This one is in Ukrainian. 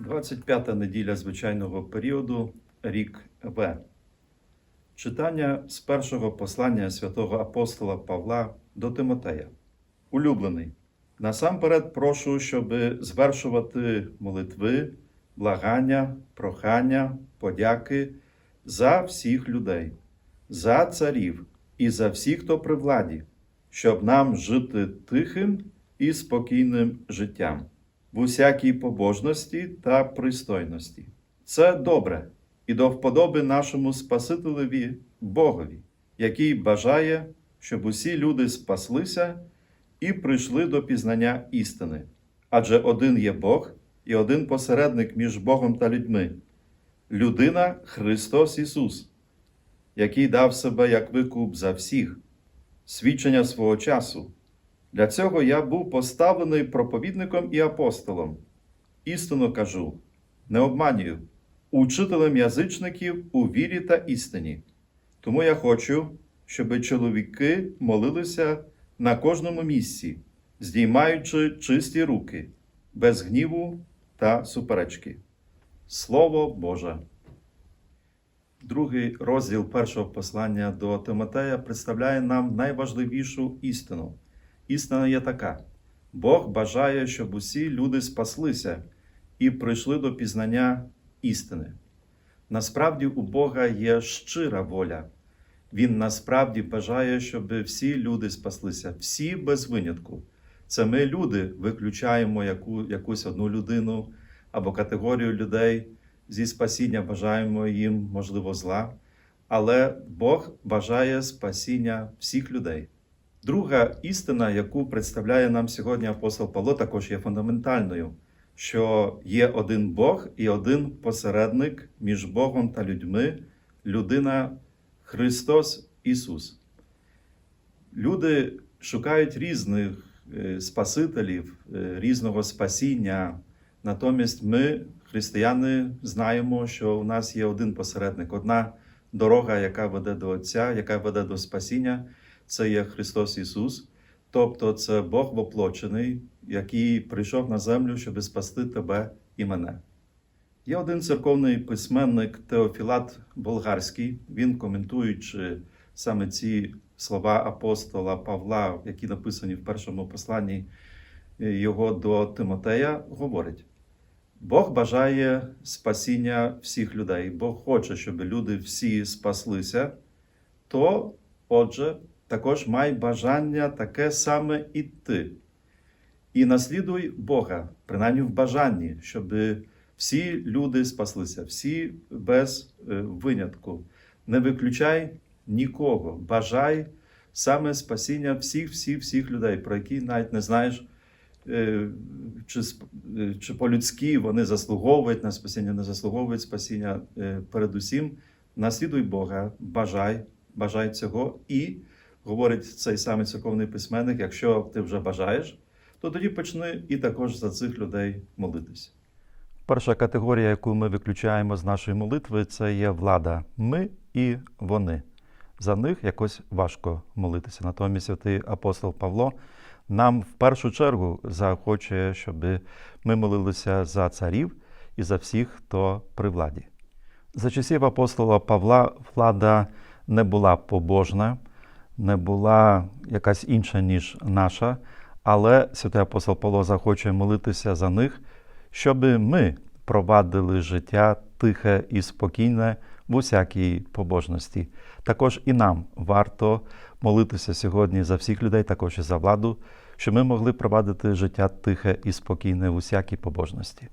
25 неділя звичайного періоду, рік В. Читання з першого послання святого апостола Павла до Тимотея. Улюблений. Насамперед прошу, щоб звершувати молитви, благання, прохання, подяки за всіх людей, за царів і за всіх, хто при владі, щоб нам жити тихим і спокійним життям в усякій побожності та пристойності. Це добре і до вподоби нашому Спасителеві Богові, який бажає, щоб усі люди спаслися і прийшли до пізнання істини. Адже один є Бог і один посередник між Богом та людьми людина Христос Ісус, який дав себе як викуп за всіх, свідчення свого часу. Для цього я був поставлений проповідником і апостолом. Істинно кажу, не обманюю, учителем язичників у вірі та істині. Тому я хочу, щоб чоловіки молилися на кожному місці, здіймаючи чисті руки, без гніву та суперечки. Слово Боже. Другий розділ першого послання до Тимотея представляє нам найважливішу істину. Істина є така: Бог бажає, щоб усі люди спаслися і прийшли до пізнання істини. Насправді у Бога є щира воля. Він насправді бажає, щоб всі люди спаслися, всі без винятку. Це ми, люди, виключаємо яку, якусь одну людину або категорію людей зі спасіння, бажаємо їм, можливо, зла. Але Бог бажає спасіння всіх людей. Друга істина, яку представляє нам сьогодні апостол Павло, також є фундаментальною, що є один Бог і один посередник між Богом та людьми, людина Христос Ісус. Люди шукають різних е, спасителів, е, різного спасіння. Натомість ми, християни, знаємо, що у нас є один посередник, одна дорога, яка веде до Отця, яка веде до спасіння це є Христос Ісус, тобто це Бог воплочений, який прийшов на землю, щоб спасти тебе і мене. Є один церковний письменник Теофілат Болгарський, він, коментуючи саме ці слова апостола Павла, які написані в першому посланні його до Тимотея, говорить: Бог бажає спасіння всіх людей, Бог хоче, щоб люди всі спаслися, то, отже, також май бажання таке саме і ти. І наслідуй Бога, принаймні в бажанні, щоб всі люди спаслися, всі без е, винятку. Не виключай нікого, бажай саме спасіння всіх, всіх, всіх людей, про які навіть не знаєш, е, чи, е, чи по-людськи вони заслуговують на спасіння, не заслуговують спасіння. Передусім, наслідуй Бога, бажай, бажай цього і говорить цей самий церковний письменник, якщо ти вже бажаєш, то тоді почни і також за цих людей молитися. Перша категорія, яку ми виключаємо з нашої молитви, це є влада. Ми і вони. За них якось важко молитися. Натомість святий апостол Павло нам в першу чергу захоче, щоб ми молилися за царів і за всіх, хто при владі. За часів апостола Павла влада не була побожна, не була якась інша, ніж наша, але святий апостол Павло захоче молитися за них, щоб ми провадили життя тихе і спокійне в усякій побожності. Також і нам варто молитися сьогодні за всіх людей, також і за владу, щоб ми могли провадити життя тихе і спокійне в усякій побожності.